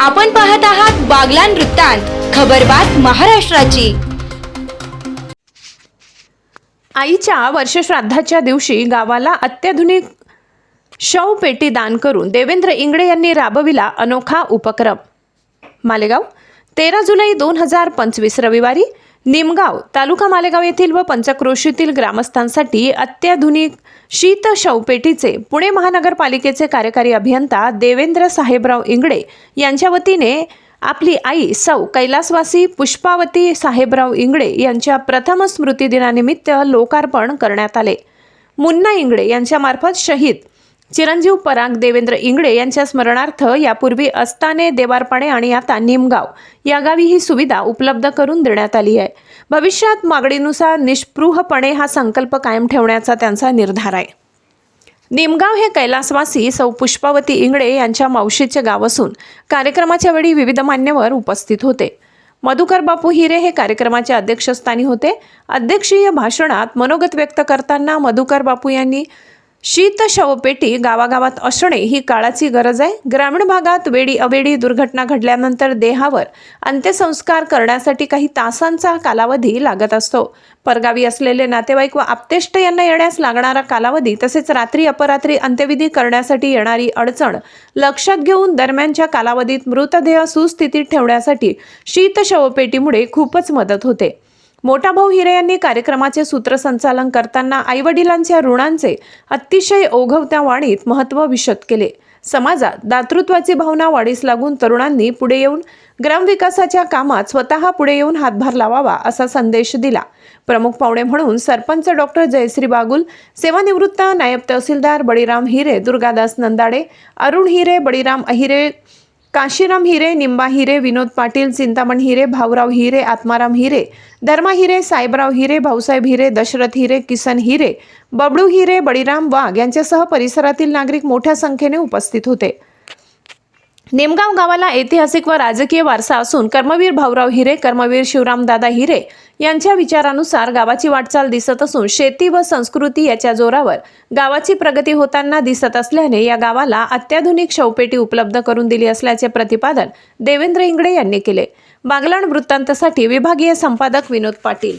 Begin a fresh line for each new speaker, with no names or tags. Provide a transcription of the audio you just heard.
आपण पाहत आहात बागलान वृत्तांत खबरबात महाराष्ट्राची.
आईच्या वर्षश्राद्धाच्या दिवशी गावाला अत्याधुनिक शवपेटी दान करून देवेंद्र इंगडे यांनी राबविला अनोखा उपक्रम. मालेगाव तेरा जुलै दोन हजार पंचवीस रविवारी निमगाव तालुका मालेगाव येथील व पंचक्रोशीतील ग्रामस्थांसाठी अत्याधुनिक शीत शवपेटीचे पुणे महानगरपालिकेचे कार्यकारी अभियंता देवेंद्र साहेबराव इंगडे यांच्या वतीने आपली आई सौ कैलासवासी पुष्पावती साहेबराव इंगडे यांच्या प्रथम स्मृतिदिनानिमित्त लोकार्पण करण्यात आले. मुन्ना इंगडे यांच्यामार्फत शहीद चिरंजीव पराग देवेंद्र इंगडे यांच्या स्मरणार्थ यापूर्वी अस्ताने देवारपाणे आणि आता निमगाव या गावी ही सुविधा उपलब्ध करून देण्यात आली आहे. भविष्यात मागणीनुसार निष्पृहपणे हा संकल्प कायम ठेवण्याचा त्यांचा निर्धार आहे. निमगाव हे कैलासवासी सौ पुष्पावती इंगडे यांच्या मावशीचे गाव असून कार्यक्रमाच्या वेळी विविध मान्यवर उपस्थित होते. मधुकर बापू हिरे हे कार्यक्रमाच्या अध्यक्षस्थानी होते. अध्यक्षीय भाषणात मनोगत व्यक्त करताना मधुकर बापू यांनी शीत शवपेटी गावागावात असणे ही काळाची गरज आहे. ग्रामीण भागात वेडी अवेडी दुर्घटना घडल्यानंतर देहावर अंत्यसंस्कार करण्यासाठी काही तासांचा कालावधी लागत असतो. परगावी असलेले नातेवाईक व आप्तेष्ट यांना येण्यास लागणारा कालावधी तसेच रात्री अपरात्री अंत्यविधी करण्यासाठी येणारी अडचण लक्षात घेऊन दरम्यानच्या कालावधीत मृतदेह सुस्थितीत ठेवण्यासाठी शीत शवपेटीमुळे खूपच मदत होते. मोठा भाऊ हिरे यांनी कार्यक्रमाचे सूत्रसंचालन करताना आईवडिलांच्या ऋणांचे अतिशय ओघवत्या वाणीत महत्त्व विशद केले. समाजात दातृत्वाची भावना वाढीस लागून तरुणांनी पुढे येऊन ग्रामविकासाच्या कामात स्वतः पुढे येऊन हातभार लावावा असा संदेश दिला. प्रमुख पाहुणे म्हणून सरपंच डॉक्टर जयश्री बागुल सेवानिवृत्त नायब तहसीलदार बळीराम हिरे दुर्गादास नंदाडे अरुण हिरे बळीराम अहिरे काशीराम हिरे निंबा हिरे विनोद पाटील चिंतामण हिरे भाऊराव हिरे आत्माराम हिरे धर्मा हिरे साहेबराव हिरे भाऊसाहेब हिरे दशरथ हिरे किसन हिरे बबडू हिरे बळीराम वाघ यांच्यासह परिसरातील नागरिक मोठ्या संख्येने उपस्थित होते. नेमगाव गावाला ऐतिहासिक व राजकीय वारसा असून कर्मवीर भाऊराव हिरे कर्मवीर शिवरामदादा हिरे यांच्या विचारानुसार गावाची वाटचाल दिसत असून शेती व संस्कृती याच्या जोरावर गावाची प्रगती होताना दिसत असल्याने या गावाला अत्याधुनिक शवपेटी उपलब्ध करून दिली असल्याचे प्रतिपादन देवेंद्र इंगडे यांनी केले. बागलाण वृत्तांतसाठी विभागीय संपादक विनोद पाटील.